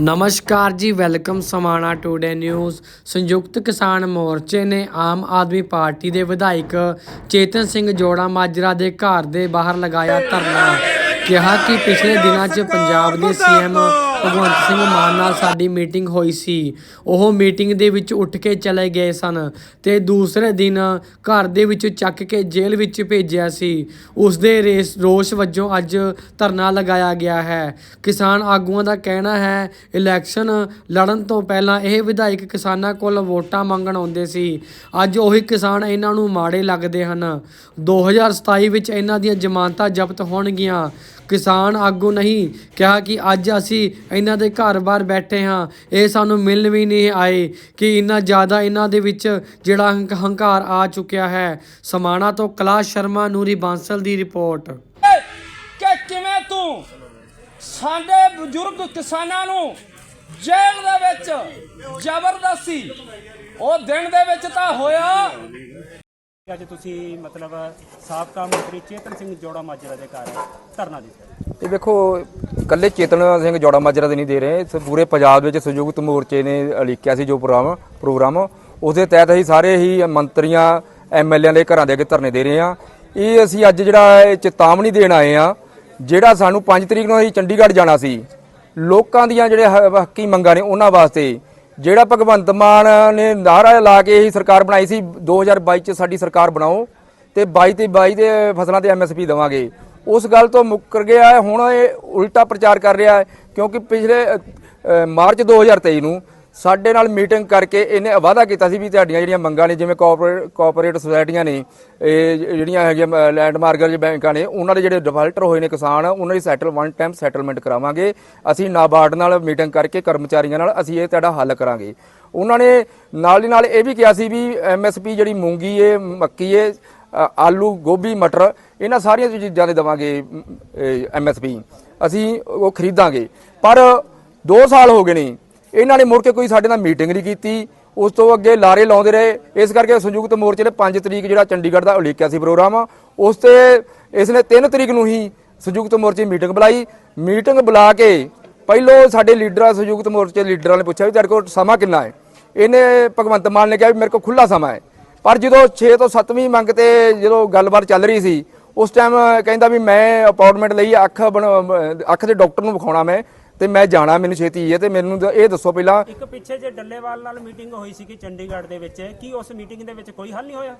ਨਮਸਕਾਰ ਜੀ, welcome Samana today news. ਸੰਯੁਕਤ ਕਿਸਾਨ ਮੋਰਚੇ ਨੇ ਆਮ ਆਦਮੀ ਪਾਰਟੀ ਦੇ ਵਿਧਾਇਕ ਚੇਤਨ ਸਿੰਘ ਜੋੜਾ ਮਾਜਰਾ ਦੇ ਘਰ ਦੇ ਬਾਹਰ ਲਗਾਇਆ ਧਰਨਾ। ਕਿਹਾ ਕਿ ਪਿਛਲੇ ਦਿਨਾਂ 'ਚ ਪੰਜਾਬ ਦੇ ਸੀਐਮ ਭਗਵੰਤ ਸਿੰਘ ਮਾਨ ਨਾਲ ਸਾਡੀ ਮੀਟਿੰਗ ਹੋਈ ਸੀ। ਉਹ ਮੀਟਿੰਗ ਦੇ ਵਿੱਚ ਉੱਠ ਕੇ ਚਲੇ ਗਏ ਸਨ ਤੇ ਦੂਸਰੇ ਦਿਨ ਘਰ ਦੇ ਵਿੱਚ ਚੱਕ ਕੇ ਜੇਲ੍ਹ ਵਿੱਚ ਭੇਜਿਆ ਸੀ। ਉਸ ਦੇ ਰੇਸ, ਰੋਸ ਵਜੋਂ ਅੱਜ ਧਰਨਾ ਲਗਾਇਆ ਗਿਆ ਹੈ। ਕਿਸਾਨ ਆਗੂਆਂ ਦਾ ਕਹਿਣਾ ਹੈ, ਇਲੈਕਸ਼ਨ ਲੜਨ ਤੋਂ ਪਹਿਲਾਂ ਇਹ ਵਿਧਾਇਕ ਕਿਸਾਨਾਂ ਕੋਲ ਵੋਟਾਂ ਮੰਗਣ ਆਉਂਦੇ ਸੀ। ਅੱਜ ਉਹੀ ਕਿਸਾਨ ਇਹਨਾਂ ਨੂੰ ਮਾੜੇ ਲੱਗਦੇ ਹਨ। 2027 ਵਿੱਚ ਇਹਨਾਂ ਦੀਆਂ ਜ਼ਮਾਨਤਾਂ ਜ਼ਬਤ ਹੋਣਗੀਆਂ। ਕਿਸਾਨ ਆਗੂ ਨਹੀਂ ਕਿਹਾ ਕਿ ਅੱਜ ਅਸੀਂ ਇਹਨਾਂ ਦੇ ਘਰ-ਬਾਰ ਬੈਠੇ ਹਾਂ। ਇਹ ਸਾਨੂੰ ਮਿਲਣ ਵੀ ਨਹੀਂ ਆਏ ਕਿ ਇੰਨਾ ਜ਼ਿਆਦਾ ਇਹਨਾਂ ਦੇ ਵਿੱਚ ਜਿਹੜਾ ਹੰਕ- ਹੰਕਾਰ ਆ ਚੁੱਕਿਆ ਹੈ। ਸਮਾਣਾ ਤੋਂ ਕਲਾਸ਼ ਸ਼ਰਮਾ ਨੂਰੀ ਬਾਂਸਲ ਦੀ ਰਿਪੋਰਟ। ਕਿ ਕਿਵੇਂ ਤੂੰ ਸਾਡੇ ਬਜ਼ੁਰਗ ਕਿਸਾਨਾਂ ਨੂੰ ਜੇਲ੍ਹ ਦੇ ਵਿੱਚ ਜ਼ਬਰਦਸਤੀ ਉਹ ਦਿਨ ਦੇ ਵਿੱਚ ਤਾਂ ਹੋਇਆ। ਅੱਜ ਤੁਸੀਂ ਮਤਲਬ ਸਾਬਕਾ ਮੰਤਰੀ ਚੇਤਨ ਸਿੰਘ ਜੋੜਾ ਮਾਜਰਾ ਦੇ ਘਰ ਧਰਨਾ ਦਿੱਤਾ। ਇਹ ਵੇਖੋ ਕੱਲੇ ਚੇਤਨ ਸਿੰਘ ਜੋੜਾ ਮਾਜਰਾ ਦੇ ਨਹੀਂ ਦੇ ਰਹੇ। ਇਸ ਪੂਰੇ ਪੰਜਾਬ ਵਿੱਚ ਸੰਯੁਕਤ ਮੋਰਚੇ ਨੇ ਅਲੀਕਿਆ ਸੀ ਜੋ ਪ੍ਰੋਗਰਾਮ ਪ੍ਰੋਗਰਾਮ। ਉਸ ਦੇ ਤਹਿਤ ਅਸੀਂ ਸਾਰੇ ਹੀ ਮੰਤਰੀਆਂ ਐਮਐਲਏਆਂ ਦੇ ਘਰਾਂ ਦੇ ਅੱਗੇ ਧਰਨੇ ਦੇ ਰਹੇ ਹਾਂ। ਇਹ ਅਸੀਂ ਅੱਜ ਜਿਹੜਾ ਇਹ ਚੇਤਾਵਨੀ ਦੇਣ ਆਏ ਆ ਜਿਹੜਾ ਸਾਨੂੰ 5 ਤਰੀਕ ਨੂੰ ਅਸੀਂ ਚੰਡੀਗੜ੍ਹ ਜਾਣਾ ਸੀ। ਲੋਕਾਂ ਦੀਆਂ ਜਿਹੜੇ ਹੱਕੀ ਮੰਗਾਂ ਨੇ ਉਹਨਾਂ ਵਾਸਤੇ ਜਿਹੜਾ ਭਗਵੰਤ ਮਾਨ ਨੇ ਨਾਰਾ ਲਾ ਕੇ ਇਹੀ ਸਰਕਾਰ ਬਣਾਈ ਸੀ 2022 ਚ ਸਾਡੀ ਸਰਕਾਰ ਬਣਾਓ ਤੇ 22 ਤੇ 22 ਦੇ ਫਸਲਾਂ ਤੇ ਐਮਐਸਪੀ ਦੇਵਾਂਗੇ। ਉਸ ਗੱਲ ਤੋਂ ਮੁੱਕਰ ਗਿਆ ਹੈ। ਹੁਣ ਇਹ ਉਲਟਾ ਪ੍ਰਚਾਰ ਕਰ ਰਿਹਾ ਹੈ ਕਿਉਂਕਿ ਪਿਛਲੇ ਅ, ਅ, ਮਾਰਚ 2023 ਨੂੰ ਸਾਡੇ ਨਾਲ ਮੀਟਿੰਗ ਕਰਕੇ ਇਹਨੇ ਵਾਅਦਾ ਕੀਤਾ ਸੀ ਵੀ ਤੁਹਾਡੀਆਂ ਜਿਹੜੀਆਂ ਮੰਗਾਂ ਨੇ ਜਿਵੇਂ ਕਾਰਪੋਰੇਟ ਕਾਰਪੋਰੇਟ ਸੁਸਾਇਟੀਆਂ ਨੇ ਇਹ ਜਿਹੜੀਆਂ ਹੈਗੀਆਂ ਲੈਂਡ ਮਾਰਗਰ ਬੈਂਕਾਂ ਨੇ ਉਹਨਾਂ ਦੇ ਜਿਹੜੇ ਡਿਫਾਲਟਰ ਹੋਏ ਨੇ ਕਿਸਾਨ ਉਹਨਾਂ ਦੀ ਸੈਟਲ ਵਨ ਟਾਈਮ ਸੈਟਲਮੈਂਟ ਕਰਾਵਾਂਗੇ। ਅਸੀਂ ਨਾਬਾਰਡ ਨਾਲ ਮੀਟਿੰਗ ਕਰਕੇ ਕਰਮਚਾਰੀਆਂ ਨਾਲ ਅਸੀਂ ਇਹ ਤੁਹਾਡਾ ਹੱਲ ਕਰਾਂਗੇ। ਉਹਨਾਂ ਨੇ ਨਾਲ ਦੀ ਨਾਲ ਇਹ ਵੀ ਕਿਹਾ ਸੀ ਵੀ ਐਮਐਸਪੀ ਜਿਹੜੀ ਮੂੰਗੀ ਏ ਮੱਕੀ ਏ ਆਲੂ ਗੋਭੀ ਮਟਰ ਇਹਨਾਂ ਸਾਰੀਆਂ ਚੀਜ਼ਾਂ ਦੇ ਦੇਵਾਂਗੇ ਐਮਐਸਪੀ ਅਸੀਂ ਉਹ ਖਰੀਦਾਂਗੇ। ਪਰ 2 ਸਾਲ ਹੋ ਗਏ ਨੇ। ਇਹਨਾਂ ਨੇ ਮੁੜ ਕੇ ਕੋਈ ਸਾਡੇ ਨਾਲ ਮੀਟਿੰਗ ਨਹੀਂ ਕੀਤੀ। ਉਸ ਤੋਂ ਅੱਗੇ ਲਾਰੇ ਲਾਉਂਦੇ ਰਹੇ। ਇਸ ਕਰਕੇ ਸੰਯੁਕਤ ਮੋਰਚੇ ਨੇ 5 ਤਰੀਕ ਜਿਹੜਾ ਚੰਡੀਗੜ੍ਹ ਦਾ ਉਲੀਕਿਆ ਸੀ ਪ੍ਰੋਗਰਾਮ, ਉਸ ਤੇ ਇਸ ਨੇ 3 ਤਰੀਕ ਨੂੰ ਹੀ ਸੰਯੁਕਤ ਮੋਰਚੇ ਮੀਟਿੰਗ ਬੁਲਾਈ। ਮੀਟਿੰਗ ਬੁਲਾ ਕੇ ਪਹਿਲੋਂ ਸਾਡੇ ਲੀਡਰਾਂ, ਸੰਯੁਕਤ ਮੋਰਚੇ ਲੀਡਰਾਂ ਨੇ ਪੁੱਛਿਆ ਵੀ ਤੁਹਾਡੇ ਕੋਲ ਸਮਾਂ ਕਿੰਨਾ ਹੈ? ਇਹਨੇ ਭਗਵੰਤ ਮਾਨ ਨੇ ਕਿਹਾ ਵੀ, ਮੇਰੇ ਕੋਲ ਖੁੱਲਾ ਸਮਾਂ ਹੈ। ਪਰ ਜਦੋਂ 6 ਤੋਂ 7ਵੀਂ ਮੰਗ ਤੇ ਜਦੋਂ ਗੱਲਬਾਤ ਚੱਲ ਰਹੀ ਸੀ ਉਸ ਟਾਈਮ ਕਹਿੰਦਾ ਵੀ ਮੈਂ ਅਪਾਇੰਟਮੈਂਟ ਲਈ ਅੱਖ ਅੱਖ ਦੇ ਡਾਕਟਰ ਨੂੰ ਵਿਖਾਉਣਾ ਮੈਂ ਤੇ ਮੈਂ ਜਾਣਾ ਮੈਨੂੰ ਛੇਤੀ ਹੈ ਤੇ ਮੈਨੂੰ ਦ- ਇਹ ਦੱਸੋ ਪਹਿਲਾਂ। ਇੱਕ ਪਿੱਛੇ ਜੇ ਡੱਲੇਵਾਲ ਨਾਲ ਮੀਟਿੰਗ ਹੋਈ ਸੀ ਕਿ ਚੰਡੀਗੜ੍ਹ ਦੇ ਵਿੱਚ ਕੀ ਉਸ ਮੀਟਿੰਗ ਦੇ ਵਿੱਚ ਕੋਈ ਹੱਲ ਨਹੀਂ ਹੋਇਆ?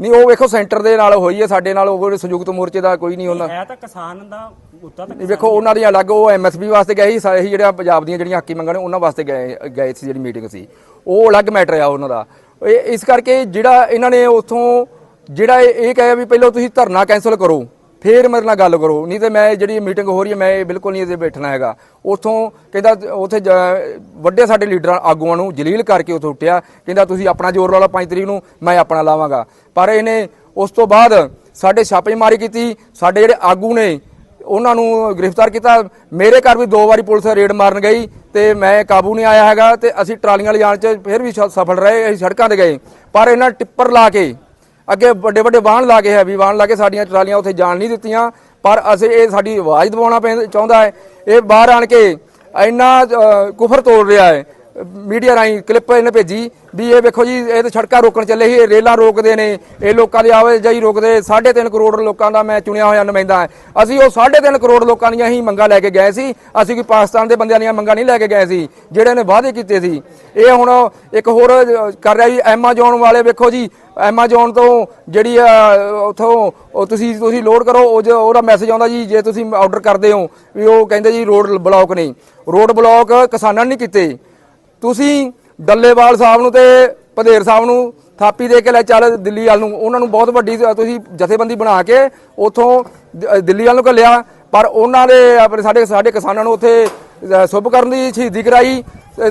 ਨਹੀਂ ਉਹ ਵੇਖੋ ਸੈਂਟਰ ਦੇ ਨਾਲ ਹੋਈ ਹੈ ਸਾਡੇ ਨਾਲ ਉਹ ਸੰਯੁਕਤ ਮੋਰਚੇ ਦਾ ਕੋਈ ਨਹੀਂ ਉਹਨਾਂ ਹੈ ਤਾਂ ਕਿਸਾਨ ਦਾ ਮੁੱਦਾ ਤਾਂ ਵੇਖੋ ਉਹਨਾਂ ਦੀਆਂ ਅਲੱਗ ਉਹ ਐਮਐਸਪੀ ਵਾਸਤੇ ਗਏ ਸੀ ਸਾਰੇ ਜਿਹੜਾ ਪੰਜਾਬ ਦੀਆਂ ਜਿਹੜੀਆਂ ਹੱਕੀ ਮੰਗਾਂ ਨੇ ਉਹਨਾਂ ਵਾਸਤੇ ਗਏ ਗਏ ਸੀ ਜਿਹੜੀ ਮੀਟਿੰਗ ਸੀ। ਉਹ ਅਲੱਗ ਮੈਟਰ ਆ ਉਹਨਾਂ ਦਾ। ਇਸ ਕਰਕੇ ਜਿਹੜਾ ਇਹਨਾਂ ਨੇ ਉਥੋਂ ਜਿਹੜਾ ਇਹ ਇਹ ਕਹਿਆ ਵੀ ਪਹਿਲਾਂ ਤੁਸੀਂ ਧਰਨਾ ਕੈਨਸਲ ਕਰੋ, ਫੇਰ ਮੇਰੇ ਨਾਲ ਗੱਲ ਕਰੋ, ਨਹੀਂ ਤੇ ਮੈਂ ਜਿਹੜੀ ਮੀਟਿੰਗ ਹੋ ਰਹੀ ਹੈ, ਮੈਂ ਇਹ ਬਿਲਕੁਲ ਨਹੀਂ ਇਹਦੇ ਬੈਠਣਾ ਹੈਗਾ। ਉਥੋਂ ਕਹਿੰਦਾ ਉਥੇ ਵੱਡੇ ਸਾਡੇ ਲੀਡਰਾਂ ਆਗੂਆਂ ਨੂੰ ਜਲੀਲ ਕਰਕੇ ਉਥੋਂ ਉੱਠਿਆ, ਕਹਿੰਦਾ ਤੁਸੀਂ ਆਪਣਾ ਜ਼ੋਰ ਲਾ ਲਓ 5 ਤਰੀਕ ਨੂੰ, ਮੈਂ ਆਪਣਾ ਲਾਵਾਂਗਾ। ਪਰ ਇਹਨੇ ਉਸ ਤੋਂ ਬਾਅਦ ਸਾਡੇ ਛਾਪੇਮਾਰੀ ਕੀਤੀ, ਸਾਡੇ ਜਿਹੜੇ ਆਗੂ ਨੇ, ਉਹਨਾਂ ਨੂੰ ਗ੍ਰਿਫਤਾਰ ਕੀਤਾ। ਮੇਰੇ ਘਰ ਵੀ ਦੋ ਵਾਰੀ ਪੁਲਿਸ ਰੇਡ ਮਾਰਨ ਗਈ ਤੇ ਮੈਂ ਕਾਬੂ ਨਹੀਂ ਆਇਆ ਹੈਗਾ ਤੇ ਅਸੀਂ ਟਰਾਲੀਆਂ ਲਿਜਾਣ ਚ ਫਿਰ ਵੀ ਸਫਲ ਰਹੇ, ਅਸੀਂ ਸੜਕਾਂ ਤੇ ਗਏ। ਪਰ ਇਹਨਾਂ ਟਿੱਪਰ ਲਾ ਕੇ ਅੱਗੇ ਵੱਡੇ ਵੱਡੇ ਵਾਹਨ ਲਾ ਕੇ ਹੈਵੀ ਵਾਹਨ ਲਾ ਕੇ ਸਾਡੀਆਂ ਟਰਾਲੀਆਂ ਉੱਥੇ ਜਾਣ ਨਹੀਂ ਦਿੱਤੀਆਂ। ਪਰ ਅਸੀਂ ਇਹ ਸਾਡੀ ਆਵਾਜ਼ ਦਬਾਉਣਾ ਪੈਂ- ਚਾਹੁੰਦਾ ਹੈ। ਇਹ ਬਾਹਰ ਆਣ ਕੇ ਇੰਨਾ ਕੁਫਰ ਤੋੜ ਰਿਹਾ ਹੈ। ਮੀਡੀਆ ਰਾਹੀਂ ਕਲਿੱਪ ਇਹਨੇ ਭੇਜੀ ਵੀ ਇਹ ਵੇਖੋ ਜੀ, ਇਹ ਤਾਂ ਸੜਕਾਂ ਰੋਕਣ ਚੱਲੇ ਸੀ, ਇਹ ਰੇਲਾਂ ਰੋਕਦੇ ਨੇ, ਇਹ ਲੋਕਾਂ ਦੀ ਆਵਾਜਾਈ ਰੋਕਦੇ 3.5 ਕਰੋੜ ਲੋਕਾਂ ਦਾ ਮੈਂ ਚੁਣਿਆ ਹੋਇਆ ਨੁਮਾਇੰਦਾ ਅਸੀਂ ਉਹ 3.5 ਕਰੋੜ ਲੋਕਾਂ ਦੀਆਂ ਹੀ ਮੰਗਾਂ ਲੈ ਕੇ ਗਏ ਸੀ, ਅਸੀਂ ਕੋਈ ਪਾਕਿਸਤਾਨ ਦੇ ਬੰਦਿਆਂ ਦੀਆਂ ਮੰਗਾਂ ਨਹੀਂ ਲੈ ਕੇ ਗਏ ਸੀ, ਜਿਹੜੇ ਨੇ ਵਾਅਦੇ ਕੀਤੇ ਸੀ। ਇਹ ਹੁਣ ਇੱਕ ਹੋਰ ਕਰ ਰਿਹਾ ਜੀ ਐਮਾਜ਼ੋਨ ਵਾਲੇ ਵੇਖੋ ਜੀ ਐਮਾਜ਼ੋਨ ਤੋਂ ਜਿਹੜੀ ਉਥੋਂ ਤੁਸੀਂ ਤੁਸੀਂ ਲੋਡ ਕਰੋ, ਉਹ ਜੋ ਉਹਦਾ ਮੈਸੇਜ ਆਉਂਦਾ ਜੀ, ਜੇ ਤੁਸੀਂ ਆਰਡਰ ਕਰਦੇ ਹੋ, ਵੀ ਉਹ ਕਹਿੰਦੇ ਜੀ ਰੋਡ ਬਲੌਕ ਨਹੀਂ। ਰੋਡ ਬਲੌਕ ਕਿਸਾਨਾਂ ਨੇ ਨਹੀਂ ਕੀਤੇ। ਤੁਸੀਂ ਡੱਲੇਵਾਲ ਸਾਹਿਬ ਨੂੰ ਤੇ ਪਧੇਰ ਸਾਹਿਬ ਨੂੰ ਥਾਪੀ ਦੇ ਕੇ ਲੈ ਚੱਲ ਦਿੱਲੀ ਵਾਲ ਨੂੰ। ਉਹਨਾਂ ਨੂੰ ਬਹੁਤ ਵੱਡੀ ਤੁਸੀਂ ਜਥੇਬੰਦੀ ਬਣਾ ਕੇ ਉਥੋਂ ਦਿੱਲੀ ਵਾਲ ਨੂੰ ਘੱਲਿਆ। ਪਰ ਉਹਨਾਂ ਦੇ ਆਪਣੇ ਸਾਡੇ ਸਾਡੇ ਕਿਸਾਨਾਂ ਨੂੰ ਉੱਥੇ ਅ, ਸੁਭ ਕਰਨ ਦੀ ਸ਼ਹੀਦੀ ਕਰਾਈ।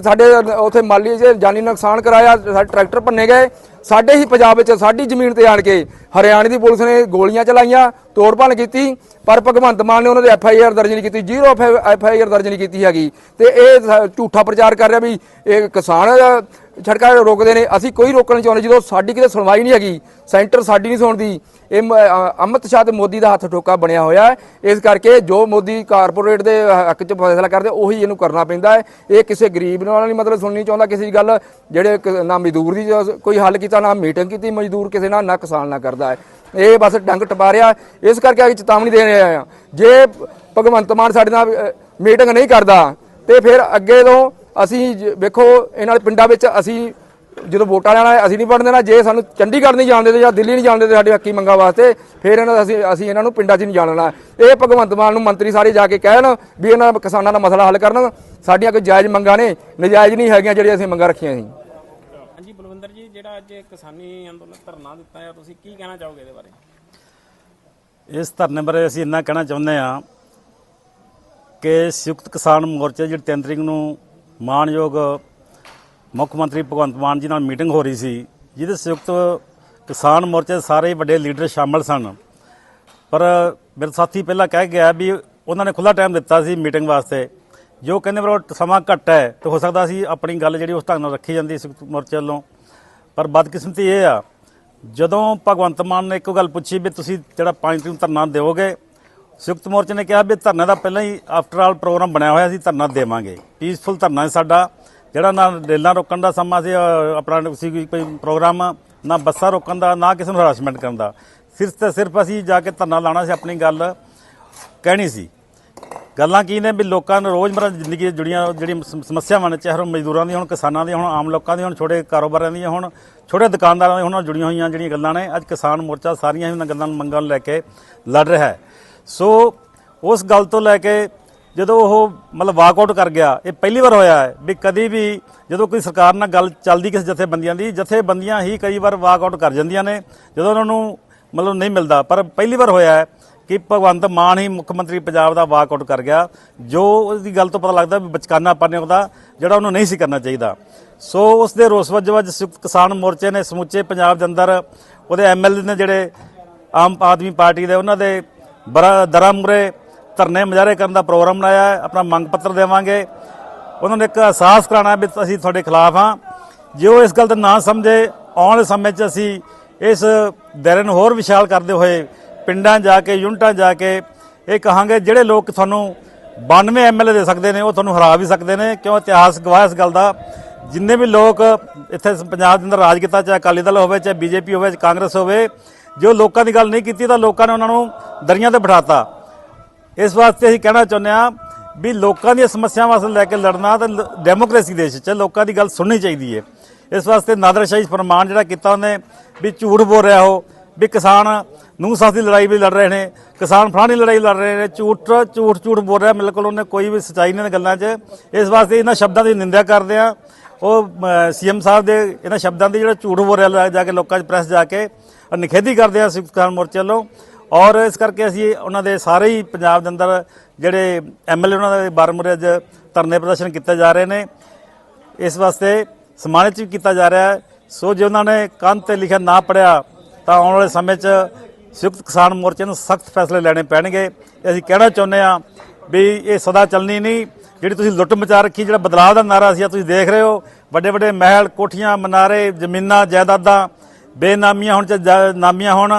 ਸਾਡੇ ਉੱਥੇ ਮਾਲੀ ਜੇ ਜਾਨੀ ਨੁਕਸਾਨ ਕਰਾਇਆ ਸਾਡੇ ਟਰੈਕਟਰ ਭੰਨੇ ਗਏ। ਸਾਡੇ ਹੀ ਪੰਜਾਬ ਵਿੱਚ ਸਾਡੀ ਜ਼ਮੀਨ ਤੇ ਆਣ ਕੇ ਹਰਿਆਣੇ ਦੀ ਪੁਲਿਸ ਨੇ ਗੋਲੀਆਂ ਚਲਾਈਆਂ ਤੋੜ ਭੰਨ ਕੀਤੀ। ਪਰ ਭਗਵੰਤ ਮਾਨ ਨੇ ਉਹਨਾਂ ਦੇ ਐਫ ਆਈ ਆਰ ਦਰਜ ਨਹੀਂ ਕੀਤੀ, ਜ਼ੀਰੋ ਐਫ ਆਈ ਆਰ ਦਰਜ ਨਹੀਂ ਕੀਤੀ ਹੈਗੀ। ਤੇ ਇਹ ਸ- ਝੂਠਾ ਪ੍ਰਚਾਰ ਕਰ ਰਿਹਾ ਵੀ ਇਹ ਕਿਸਾਨ ਛੜਕਾ ਰੋਕਦੇ ਨੇ, ਅਸੀਂ ਕੋਈ ਰੋਕਣ ਨਹੀਂ ਚਾਹੁੰਦੇ, ਜਦੋਂ ਸਾਡੀ ਕਿਤੇ ਸੁਣਵਾਈ ਨਹੀਂ ਹੈਗੀ, ਸੈਂਟਰ ਸਾਡੀ ਨਹੀਂ ਸੁਣਦੀ, ਇਹ ਮ- ਅ- ਅਮਿਤ ਸ਼ਾਹ ਤੇ ਮੋਦੀ ਦਾ ਹੱਥ ਠੋਕਾ ਬਣਿਆ ਹੋਇਆ ਹੈ। ਇਸ ਕਰਕੇ ਜੋ ਮੋਦੀ ਕਾਰਪੋਰੇਟ ਦੇ ਹੱਕ 'ਚ ਫੈਸਲਾ ਕਰਦੇ, ਉਹੀ ਇਹਨੂੰ ਕਰਨਾ ਪੈਂਦਾ ਹੈ। ਇਹ ਕਿਸੇ ਗਰੀਬ ਨਾਲ ਨਹੀਂ ਮਤਲਬ ਸੁਣਨੀ ਚਾਹੁੰਦਾ ਕਿਸੇ ਦੀ ਗੱਲ, ਜਿਹੜੇ ਕ- ਨਾ ਮਜ਼ਦੂਰ ਦੀ ਕੋਈ ਹੱਲ ਕੀਤਾ, ਨਾ ਮੀਟਿੰਗ ਕੀਤੀ ਮਜ਼ਦੂਰ ਕਿਸੇ ਨਾਲ, ਨਾ ਕਿਸਾਨ ਨਾਲ ਕਰਦਾ ਹੈ। ਇਹ ਬਸ ਡੰਗ ਟਪਾ ਰਿਹਾ, ਇਸ ਕਰਕੇ ਅਸੀਂ ਚੇਤਾਵਨੀ ਦੇ ਰਹੇ ਆ। ਜੇ ਭਗਵੰਤ ਮਾਨ ਸਾਡੇ ਨਾਲ ਮੀਟਿੰਗ ਨਹੀਂ ਕਰਦਾ, ਤੇ ਫਿਰ ਅੱਗੇ ਤੋਂ ਅਸੀਂ ਵੇਖੋ, ਇਹਨਾਂ ਦੇ ਪਿੰਡਾਂ ਵਿੱਚ ਅਸੀਂ ਜਦੋਂ ਵੋਟਾਂ ਲੈਣਾ ਅਸੀਂ ਨਹੀਂ ਵੜਨ ਦੇਣਾ। ਜੇ ਸਾਨੂੰ ਚੰਡੀਗੜ੍ਹ ਨਹੀਂ ਜਾਣ ਦਿੰਦੇ ਜਾਂ ਦਿੱਲੀ ਨਹੀਂ ਜਾਣ ਦਿੰਦੇ ਸਾਡੇ ਹੱਕੀ ਮੰਗਾਂ ਵਾਸਤੇ, ਫਿਰ ਇਹਨਾਂ ਅਸੀਂ ਅਸੀਂ ਇਹਨਾਂ ਨੂੰ ਪਿੰਡਾਂ 'ਚ ਨਹੀਂ ਜਾਣਨਾ ਇਹ ਭਗਵੰਤ ਮਾਨ ਨੂੰ ਮੰਤਰੀ ਸਾਰੇ ਜਾ ਕੇ ਕਹਿਣ ਵੀ ਇਹਨਾਂ ਕਿਸਾਨਾਂ ਦਾ ਮਸਲਾ ਹੱਲ ਕਰਨ। ਸਾਡੀਆਂ ਕੋਈ ਜਾਇਜ਼ ਮੰਗਾਂ ਨੇ, ਨਜਾਇਜ਼ ਨਹੀਂ ਹੈਗੀਆਂ ਜਿਹੜੀਆਂ ਅਸੀਂ ਮੰਗਾਂ ਰੱਖੀਆਂ ਸੀ। ਹਾਂਜੀ, ਬਲਵਿੰਦਰ ਜੀ, ਜਿਹੜਾ ਅੱਜ ਕਿਸਾਨੀ ਅੰਦੋਲਨ ਧਰਨਾ ਦਿੱਤਾ ਹੈ, ਤੁਸੀਂ ਕੀ ਕਹਿਣਾ ਚਾਹੋਗੇ ਇਹਦੇ ਬਾਰੇ? ਇਸ ਧਰਨੇ ਬਾਰੇ ਅਸੀਂ ਇੰਨਾ ਕਹਿਣਾ ਚਾਹੁੰਦੇ ਹਾਂ ਕਿ ਸੰਯੁਕਤ ਕਿਸਾਨ ਮੋਰਚੇ ਜਿਹੜੀ ਤਿੰਨ ਤਰੀਕ ਨੂੰ ਮਾਨਯੋਗ ਮੁੱਖ ਮੰਤਰੀ ਭਗਵੰਤ ਮਾਨ ਜੀ ਨਾਲ ਮੀਟਿੰਗ ਹੋ ਰਹੀ ਸੀ, ਜਿਹਦੇ ਸੰਯੁਕਤ ਕਿਸਾਨ ਮੋਰਚੇ ਦੇ ਸਾਰੇ ਵੱਡੇ ਲੀਡਰ ਸ਼ਾਮਲ ਸਨ। ਪਰ ਮੇਰੇ ਸਾਥੀ ਪਹਿਲਾਂ ਕਹਿ ਗਿਆ ਵੀ ਉਹਨਾਂ ਨੇ ਖੁੱਲਾ ਟਾਈਮ ਦਿੱਤਾ ਸੀ ਮੀਟਿੰਗ ਵਾਸਤੇ। ਜੋ ਕਹਿੰਦੇ ਪਰ ਉਹ ਸਮਾਂ ਘੱਟ ਹੈ, ਤੇ ਹੋ ਸਕਦਾ ਸੀ ਆਪਣੀ ਗੱਲ ਜਿਹੜੀ ਉਸ ਢੰਗ ਨਾਲ ਰੱਖੀ ਜਾਂਦੀ ਸੰਯੁਕਤ ਮੋਰਚੇ ਵੱਲੋਂ। ਪਰ ਬਦਕਿਸਮਤੀ ਇਹ ਆ ਜਦੋਂ ਭਗਵੰਤ ਮਾਨ ਨੇ ਇੱਕ ਗੱਲ ਪੁੱਛੀ ਵੀ ਤੁਸੀਂ ਜਿਹੜਾ ਪੰਜ ਤਰੀਕ ਨੂੰ ਧਰਨਾ ਦਿਓਗੇ, ਸੰਯੁਕਤ ਮੋਰਚੇ ਨੇ ਕਿਹਾ ਵੀ ਧਰਨੇ ਦਾ ਪਹਿਲਾਂ ਹੀ ਆਫਟਰ ਆਲ ਪ੍ਰੋਗਰਾਮ ਬਣਿਆ ਹੋਇਆ ਸੀ, ਧਰਨਾ ਦੇਵਾਂਗੇ। ਪੀਸਫੁਲ ਧਰਨਾ ਹੈ ਸਾਡਾ, ਜਿਹੜਾ ਨਾ ਰੇਲਾਂ ਰੋਕਣ ਦਾ ਸਮਾਂ ਸੀ ਆਪਣਾ ਸੀ ਕੋਈ ਪ੍ਰੋਗਰਾਮ ਨਾ ਬੱਸਾਂ ਰੋਕਣ ਦਾ, ਨਾ ਕਿਸੇ ਨੂੰ ਹਰਾਸਮੈਂਟ ਕਰਨ ਦਾ। ਸਿਰਫ ਤੇ ਸਿਰਫ ਅਸੀਂ ਜਾ ਕੇ ਧਰਨਾ ਲਾਣਾ ਸੀ, ਆਪਣੀ ਗੱਲ ਕਹਿਣੀ ਸੀ। ਗੱਲਾਂ ਕੀ ਨੇ ਵੀ ਲੋਕਾਂ ਨੂੰ ਰੋਜ਼ਮਰਾ ਜ਼ਿੰਦਗੀ 'ਚ ਜੁੜੀਆਂ, ਜਿਹੜੀਆਂ ਸਮੱਸਿਆਵਾਂ ਨੇ, ਚਾਹੇ ਉਹ ਮਜ਼ਦੂਰਾਂ ਦੀਆਂ ਹੁਣ, ਕਿਸਾਨਾਂ ਦੀਆਂ ਹੁਣ, ਆਮ ਲੋਕਾਂ ਦੀਆਂ ਹੁਣ, ਛੋਟੇ ਕਾਰੋਬਾਰਾਂ ਦੀਆਂ ਹੁਣ ਛੋਟੇ ਦੁਕਾਨਦਾਰਾਂ ਦੇ ਉਹਨਾਂ ਨਾਲ ਜੁੜੀਆਂ ਹੋਈਆਂ ਜਿਹੜੀਆਂ ਗੱਲਾਂ ਨੇ। ਅੱਜ ਕਿਸਾਨ ਮੋਰਚਾ ਸਾਰੀਆਂ ਹੀ ਉਹਨਾਂ ਗੱਲਾਂ ਨੂੰ ਮੰਗਾਂ ਨੂੰ ਲੈ ਕੇ ਲੜ ਰਿਹਾ ਹੈ। ਸੋ ਉਸ ਗੱਲ ਤੋਂ ਲੈ ਕੇ ਜਦੋਂ ਉਹ ਮਤਲਬ ਵਾਕਆਊਟ ਕਰ ਗਿਆ, ਇਹ ਪਹਿਲੀ ਵਾਰ ਹੋਇਆ ਹੈ ਵੀ ਕਦੀ ਵੀ ਜਦੋਂ ਕੋਈ ਸਰਕਾਰ ਨਾਲ ਗੱਲ ਚੱਲਦੀ ਕਿਸੇ ਜਥੇਬੰਦੀਆਂ ਦੀ, ਜਥੇਬੰਦੀਆਂ ਹੀ ਕਈ ਵਾਰ ਵਾਕਆਊਟ ਕਰ ਜਾਂਦੀਆਂ ਨੇ। ਜਦੋਂ ਉਹਨਾਂ ਨੂੰ ਮਤਲਬ ਨਹੀਂ ਮਿਲਦਾ, ਪਰ ਪਹਿਲੀ ਵਾਰ ਹੋਇਆ ਹੈ ਕਿ ਭਗਵੰਤ ਮਾਨ ਹੀ ਮੁੱਖ ਮੰਤਰੀ ਪੰਜਾਬ ਦਾ ਵਾਕਆਊਟ ਕਰ ਗਿਆ, ਜੋ ਉਹਦੀ ਗੱਲ ਤੋਂ ਪਤਾ ਲੱਗਦਾ ਵੀ ਬਚਕਾਨਾ ਪਾਣੇ ਉਹਦਾ, ਜਿਹੜਾ ਉਹਨੂੰ ਨਹੀਂ ਸੀ ਕਰਨਾ ਚਾਹੀਦਾ। ਸੋ ਉਸ ਦੇ ਰੋਸ ਵਜੋਂ ਅੱਜ ਸੰਯੁਕਤ ਕਿਸਾਨ ਮੋਰਚੇ ਨੇ ਸਮੁੱਚੇ ਪੰਜਾਬ ਦੇ ਅੰਦਰ ਉਹਦੇ ਐਮਐਲਏ ਨੇ ਜਿਹੜੇ ਆਮ ਆਦਮੀ ਪਾਰਟੀ ਦੇ ਉਹਨਾਂ ਦੇ ਬਰਾ, ਦਰਾਂ ਮੁਰੇ ਧਰਨੇ ਮੁਜ਼ਾਹਰੇ ਕਰਨ ਦਾ ਪ੍ਰੋਗਰਾਮ ਬਣਾਇਆ ਹੈ, ਆਪਣਾ ਮੰਗ ਪੱਤਰ ਦੇਵਾਂਗੇ। ਉਹਨਾਂ ਨੇ ਇੱਕ ਅਹਿਸਾਸ ਕਰਾਉਣਾ ਵੀ ਅਸੀਂ ਤੁਹਾਡੇ ਖਿਲਾਫ ਹਾਂ। ਜੇ ਉਹ ਇਸ ਗੱਲ ਦਾ ਨਾ ਸਮਝੇ, ਆਉਣ ਵਾਲੇ ਸਮੇਂ 'ਚ ਅਸੀਂ ਇਸ ਦਾਇਰੇ ਨੂੰ ਹੋਰ ਵਿਸ਼ਾਲ ਕਰਦੇ ਹੋਏ ਪਿੰਡਾਂ ਜਾ ਕੇ, ਯੂਨਿਟਾਂ ਜਾ ਕੇ ਇਹ ਕਹਾਂਗੇ, ਜਿਹੜੇ ਲੋਕ ਤੁਹਾਨੂੰ 92 ਐਮਐਲਏ ਦੇ ਸਕਦੇ ਨੇ, ਉਹ ਤੁਹਾਨੂੰ ਹਰਾ ਵੀ ਸਕਦੇ ਨੇ, ਕਿਉਂ ਇਤਿਹਾਸ ਗਵਾਹ ਇਸ ਗੱਲ ਦਾ? ਜਿੰਨੇ ਵੀ ਲੋਕ ਇੱਥੇ ਪੰਜਾਬ ਦੇ ਅੰਦਰ ਰਾਜ ਕੀਤਾ, ਚਾਹੇ ਅਕਾਲੀ ਦਲ ਹੋਵੇ, ਚਾਹੇ ਬੀਜੇਪੀ ਹੋਵੇ, ਚਾਹੇ ਕਾਂਗਰਸ ਹੋਵੇ, ਜੋ ਲੋਕਾਂ ਦੀ ਗੱਲ ਨਹੀਂ ਕੀਤੀ ਤਾਂ ਲੋਕਾਂ ਨੇ ਉਹਨਾਂ ਨੂੰ ਦਰੀਆਂ ਤੇ ਬਿਠਾਤਾ। ਇਸ ਵਾਸਤੇ ਅਸੀਂ ਕਹਿਣਾ ਚਾਹੁੰਦੇ ਹਾਂ ਵੀ ਲੋਕਾਂ ਦੀਆਂ ਸਮੱਸਿਆਵਾਂ ਵਾਸਤੇ ਲੈ ਕੇ ਲੜਨਾ ਤਾਂ ਲ- ਡੈਮੋਕ੍ਰੇਸੀ ਦੇਸ਼ 'ਚ ਲੋਕਾਂ ਦੀ ਗੱਲ ਸੁਣਨੀ ਚਾਹੀਦੀ ਹੈ। ਇਸ ਵਾਸਤੇ ਨਾਦਰਸ਼ਾਹੀ ਫਰਮਾਨ ਜਿਹੜਾ ਕੀਤਾ ਉਹਨੇ, ਵੀ ਝੂਠ ਬੋਲ ਰਿਹਾ ਉਹ, ਵੀ ਕਿਸਾਨ ਨੂੰ ਸਾਥ ਦੀ ਲੜਾਈ ਵੀ ਲੜ ਰਹੇ ਨੇ, ਕਿਸਾਨ ਫਲਾਣੀ ਲੜਾਈ ਲੜ ਰਹੇ ਨੇ, ਝੂਠ ਝੂਠ ਝੂਠ ਬੋਲ ਰਿਹਾ ਬਿਲਕੁਲ ਉਹਨੇ ਕੋਈ ਵੀ ਸੱਚਾਈ ਨਹੀਂ ਇਹਨਾਂ ਗੱਲਾਂ 'ਚ। ਇਸ ਵਾਸਤੇ ਇਹਨਾਂ ਸ਼ਬਦਾਂ ਦੀ ਨਿੰਦਿਆ ਕਰਦੇ ਆ। ਉਹ ਸੀਐਮ ਸਾਹਿਬ ਦੇ ਇਹਨਾਂ ਸ਼ਬਦਾਂ ਦੀ ਜਿਹੜਾ ਝੂਠ ਬੋਲ ਰਿਹਾ ਜਾ ਕੇ ਲੋਕਾਂ 'ਚ ਪ੍ਰੈਸ ਜਾ ਕੇ ਨਿਖੇਧੀ ਕਰਦੇ ਆ ਸਿੱਖ ਕਿਸਾਨ ਮੋਰਚੇ ਵੱਲੋਂ। ਔਰ ਇਸ ਕਰਕੇ ਅਸੀਂ ਉਹਨਾਂ ਦੇ ਸਾਰੇ ਹੀ ਪੰਜਾਬ ਦੇ ਅੰਦਰ ਜਿਹੜੇ ਐਮਐਲਏ ਉਹਨਾਂ ਦੇ ਬਾਰਮੁਰੇ ਅੱਜ ਧਰਨੇ ਪ੍ਰਦਰਸ਼ਨ ਕੀਤੇ ਜਾ ਰਹੇ ਨੇ। ਇਸ ਵਾਸਤੇ ਸਨਮਾਨਿਤ ਵੀ ਕੀਤਾ ਜਾ ਰਿਹਾ ਹੈ। ਸੋ ਜੇ ਉਹਨਾਂ ਨੇ ਕੰਨ ਤੇ ਲਿਖਿਆ ਨਾ ਪੜਿਆ ਤਾਂ ਆਉਣ ਵਾਲੇ ਸਮੇਂ 'ਚ ਸੰਯੁਕਤ ਕਿਸਾਨ ਮੋਰਚੇ ਨੂੰ ਸਖਤ ਫੈਸਲੇ ਲੈਣੇ ਪੈਣਗੇ। ਇਹ ਅਸੀਂ ਕਹਿਣਾ ਚਾਹੁੰਦੇ ਆ ਵੀ ਇਹ ਸਦਾ ਚੱਲਣੀ ਨਹੀਂ। ਜਿਹੜੀ ਤੁਸੀਂ ਲੁੱਟ ਮਚਾ ਰੱਖੀ, ਜਿਹੜਾ ਬਦਲਾਅ ਦਾ ਨਾਰਾ ਸੀ ਤੁਸੀਂ ਦੇਖ ਰਹੇ ਹੋ। ਵੱਡੇ ਵੱਡੇ ਮਹਿਲ, ਕੋਠੀਆਂ, ਮਨਾਰੇ, ਜ਼ਮੀਨਾਂ, ਜਾਇਦਾਦਾਂ ਬੇਨਾਮੀਆਂ ਹੁਣ ਚ ਨਾਮੀਆਂ ਹੋਣ।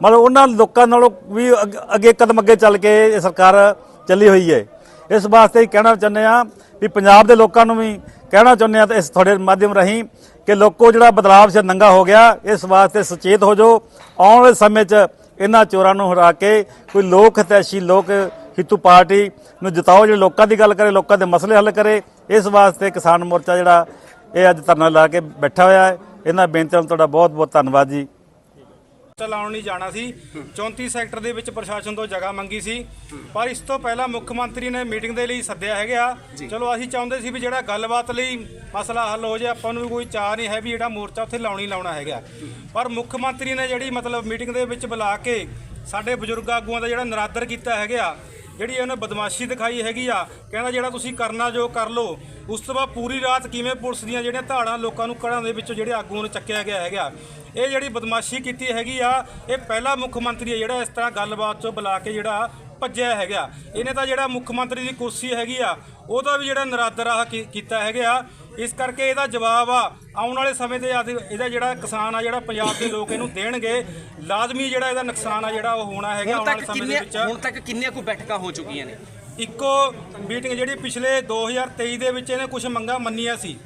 ਮਤਲਬ ਉਹਨਾਂ ਲੋਕਾਂ ਨਾਲੋਂ ਵੀ ਅੱਗੇ ਕਦਮ ਅੱਗੇ ਚੱਲ ਕੇ ਇਹ ਸਰਕਾਰ ਚੱਲੀ ਹੋਈ ਹੈ। ਇਸ ਵਾਸਤੇ ਹੀ ਕਹਿਣਾ ਚਾਹੁੰਦੇ ਆ ਵੀ ਪੰਜਾਬ ਦੇ ਲੋਕਾਂ ਨੂੰ ਵੀ ਕਹਿਣਾ ਚਾਹੁੰਦੇ ਆ ਤੇ ਇਸ ਤੁਹਾਡੇ ਮਾਧਿਅਮ ਰਾਹੀਂ ਕਿ ਲੋਕੋ ਜਿਹੜਾ ਬਦਲਾਵ ਸੇ ਨੰਗਾ ਹੋ ਗਿਆ, ਇਸ ਵਾਸਤੇ ਸੁਚੇਤ ਹੋ ਜਾਓ। ਆਉਣ ਵਾਲੇ ਸਮੇਂ 'ਚ ਇਹਨਾਂ ਚੋਰਾਂ ਨੂੰ ਹਰਾ ਕੇ ਕੋਈ ਲੋਕ ਹਿਤੈਸ਼ੀ ਲੋਕ ਹਿੱਤੂ ਪਾਰਟੀ ਨੂੰ ਜਿਤਾਓ, ਜਿਹੜੇ ਲੋਕਾਂ ਦੀ ਗੱਲ ਕਰੇ, ਲੋਕਾਂ ਦੇ ਮਸਲੇ ਹੱਲ ਕਰੇ, ਇਸ ਵਾਸਤੇ ਕਿਸਾਨ ਮੋਰਚਾ ਜਿਹੜਾ ਇਹ ਅੱਜ ਧਰਨਾ ਲਾ ਕੇ ਬੈਠਾ ਹੋਇਆ ਹੈ। ਇਹਨਾਂ ਬੇਨਤੀਆਂ ਨੂੰ ਤੁਹਾਡਾ ਬਹੁਤ ਬਹੁਤ ਧੰਨਵਾਦ ਜੀ। ਚਲਾਉਣ ਨਹੀਂ ਜਾਣਾ ਸੀ। 34 ਸੈਕਟਰ ਦੇ ਵਿੱਚ ਪ੍ਰਸ਼ਾਸਨ ਤੋਂ ਜਗ੍ਹਾ ਮੰਗੀ ਸੀ। ਪਰ ਇਸ ਤੋਂ ਪਹਿਲਾਂ ਮੁੱਖ ਮੰਤਰੀ ਨੇ ਮੀਟਿੰਗ ਦੇ ਲਈ ਸੱਦਿਆ ਹੈਗਾ। ਚਲੋ ਅਸੀਂ ਚਾਹੁੰਦੇ ਸੀ ਵੀ ਜਿਹੜਾ ਗੱਲਬਾਤ ਲਈ ਮਸਲਾ ਹੱਲ ਹੋ ਜਾਏ ਆਪਾਂ ਨੂੰ ਵੀ ਕੋਈ ਚਾਹ ਨਹੀਂ ਹੈ ਵੀ ਜਿਹੜਾ ਮੋਰਚਾ ਉੱਥੇ ਲਾਉਣੀ ਲਾਉਣਾ ਹੈਗਾ। ਪਰ ਮੁੱਖ ਮੰਤਰੀ ਨੇ ਜਿਹੜੀ ਮਤਲਬ ਮੀਟਿੰਗ ਦੇ ਵਿੱਚ ਬੁਲਾ ਕੇ ਸਾਡੇ ਬਜ਼ੁਰਗ ਆਗੂਆਂ ਦਾ ਜਿਹੜਾ ਨਰਾਦਰ ਕੀਤਾ ਹੈਗਾ ਜਿਹੜੀ ਉਹਨੇ ਬਦਮਾਸ਼ੀ ਦਿਖਾਈ ਹੈਗੀ ਆ, ਕਹਿੰਦਾ ਜਿਹੜਾ ਤੁਸੀਂ ਕਰਨਾ ਜੋ ਕਰ ਲਓ, ਉਸ ਤੋਂ ਬਾਅਦ ਪੂਰੀ ਰਾਤ ਕਿਵੇਂ ਪੁਲਿਸ ਦੀਆਂ ਜਿਹੜੀਆਂ ਧਾੜਾਂ ਲੋਕਾਂ ਨੂੰ ਘੜਾਂ ਦੇ ਵਿੱਚੋਂ ਜਿਹੜੇ ਆਗੂਆਂ ਨੂੰ ਚੱਕਿਆ ਗਿਆ ਹੈਗਾ, ਇਹ ਜਿਹੜੀ ਬਦਮਾਸ਼ੀ ਕੀਤੀ ਹੈਗੀ ਆ, ਇਹ ਪਹਿਲਾ ਮੁੱਖ ਮੰਤਰੀ ਹੈ ਜਿਹੜਾ ਇਸ ਤਰ੍ਹਾਂ ਗੱਲਬਾਤ ਚੋਂ ਬੁਲਾ ਕੇ ਜਿਹੜਾ ਭੱਜਿਆ ਹੈਗਾ। ਇਹਨੇ ਤਾਂ ਜਿਹੜਾ ਮੁੱਖ ਮੰਤਰੀ ਦੀ ਕੁਰਸੀ ਹੈਗੀ ਆ, ਉਹਦਾ ਵੀ ਜਿਹੜਾ ਨਰਾਦਰ ਆ ਕੀ- ਕੀਤਾ ਹੈਗਾ। ਇਸ ਕਰਕੇ ਇਹਦਾ ਜਵਾਬ ਆ ਆਉਣ ਵਾਲੇ ਸਮੇਂ ਤੇ ਇਹਦਾ ਜਿਹੜਾ ਕਿਸਾਨ ਆ ਜਿਹੜਾ ਪੰਜਾਬ ਦੇ ਲੋਕ ਇਹਨੂੰ ਦੇਣਗੇ। ਲਾਜ਼ਮੀ ਜਿਹੜਾ ਇਹਦਾ ਨੁਕਸਾਨ ਆ ਜਿਹੜਾ ਉਹ ਹੋਣਾ ਹੈਗਾ ਹੁਣ ਆਉਣ ਵਾਲੇ ਤੱਕ ਸਮੇਂ ਦੇ ਕਿੰਨੇ ਵਿੱਚ। ਹੁਣ ਤੱਕ ਕਿੰਨੀਆਂ ਕੁ ਬੈਠਕਾਂ ਹੋ ਚੁੱਕੀਆਂ ਨੇ? ਇੱਕੋ ਮੀਟਿੰਗ ਜਿਹੜੀ ਪਿਛਲੇ 2023 ਦੇ ਵਿੱਚ ਇਹਨੇ ਕੁਝ ਮੰਗਾਂ ਮੰਨੀਆਂ ਸੀ।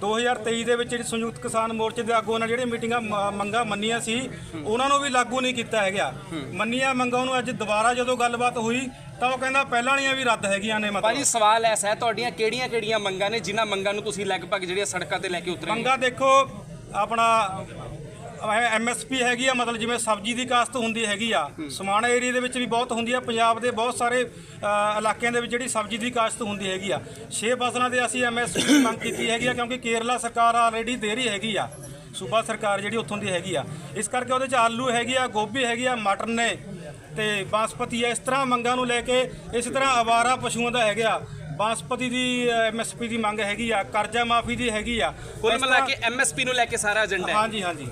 2023 ਦੇ ਵਿੱਚ ਜਿਹੜੀ ਸੰਯੁਕਤ ਕਿਸਾਨ ਮੋਰਚੇ ਦੇ ਆਗੂਆਂ ਨੇ ਜਿਹੜੀ ਮੀਟਿੰਗਾਂ ਮ- ਮੰਗਾਂ ਮੰਨੀਆਂ ਸੀ ਉਹਨਾਂ ਨੂੰ ਵੀ ਲਾਗੂ ਨਹੀਂ ਕੀਤਾ ਹੈਗਾ। ਮੰਨੀਆਂ ਮੰਗਾਂ ਨੂੰ ਅੱਜ ਦੁਬਾਰਾ ਜਦੋਂ ਗੱਲਬਾਤ ਹੋਈ ਤਾਂ ਉਹ ਕਹਿੰਦਾ ਪਹਿਲਾਂ ਵਾਲੀਆਂ ਵੀ ਰੱਦ ਹੈਗੀਆਂ ਨੇ ਭਾਜੀ ਮਤਲਬ ਸਵਾਲ ਐਸਾ ਹੈ ਤੁਹਾਡੀਆਂ ਕਿਹੜੀਆਂ ਕਿਹੜੀਆਂ ਮੰਗਾਂ ਨੇ ਜਿਨ੍ਹਾਂ ਮੰਗਾਂ ਨੂੰ ਤੁਸੀਂ ਲਗਭਗ ਜਿਹੜੀਆਂ ਸੜਕਾਂ ਤੇ ਲੈ ਕੇ ਉਤਰੇ? ਮੰਗਾਂ ਦੇਖੋ ਆਪਣਾ ਐਮਐਸਪੀ ਹੈਗੀ ਆ ਮਤਲਬ ਜਿਵੇਂ ਸਬਜ਼ੀ ਦੀ ਕਾਸ਼ਤ ਹੁੰਦੀ ਹੈਗੀ ਆ। ਸਮਾਣਾ ਏਰੀਆ ਦੇ ਵਿੱਚ ਵੀ ਬਹੁਤ ਹੁੰਦੀ ਆ ਪੰਜਾਬ ਦੇ ਬਹੁਤ ਸਾਰੇ ਅ, ਇਲਾਕਿਆਂ ਦੇ ਵਿੱਚ ਜਿਹੜੀ ਸਬਜ਼ੀ ਦੀ ਕਾਸ਼ਤ ਹੁੰਦੀ ਹੈਗੀ ਆ। ਛੇ ਫਸਲਾਂ ਤੇ ਅਸੀਂ ਐਮਐਸਪੀ ਦੀ ਮੰਗ ਕੀਤੀ ਹੈਗੀ ਆ ਕਿਉਂਕਿ ਕੇਰਲਾ ਸਰਕਾਰ ਆਲਰੇਡੀ ਦੇ ਰਹੀ ਹੈਗੀ ਆ। ਸੂਬਾ ਸਰਕਾਰ ਜਿਹੜੀ ਉੱਥੋਂ ਦੀ ਹੈਗੀ ਆ। ਇਸ ਕਰਕੇ ਉਹਦੇ ਚ ਆਲੂ ਹੈਗੀ ਆ ਗੋਭੀ ਹੈਗੀ ਆ ਮਟਰ ਨੇ। ਤੇ ਬਾਸਪਤੀ ਇਸ ਤਰ੍ਹਾਂ ਮੰਗਾਂ ਨੂੰ ਲੈ ਕੇ ਇਸ ਤਰ੍ਹਾਂ ਆਵਾਰਾ ਪਸ਼ੂਆਂ ਦਾ ਹੈਗਾ। ਬਾਸਪਤੀ ਦੀ ਐਮਐਸਪੀ ਦੀ ਮੰਗ ਹੈਗੀ ਆ ਕਰਜ਼ਾ ਮਾਫੀ ਦੀ ਹੈਗੀ ਆ। ਕੁੱਲ ਮਿਲਾ ਕੇ ਐਮਐਸਪੀ ਨੂੰ ਲੈ ਕੇ ਸਾਰਾ ਏਜੰਡਾ ਹੈ। ਹਾਂਜੀ ਹਾਂਜੀ।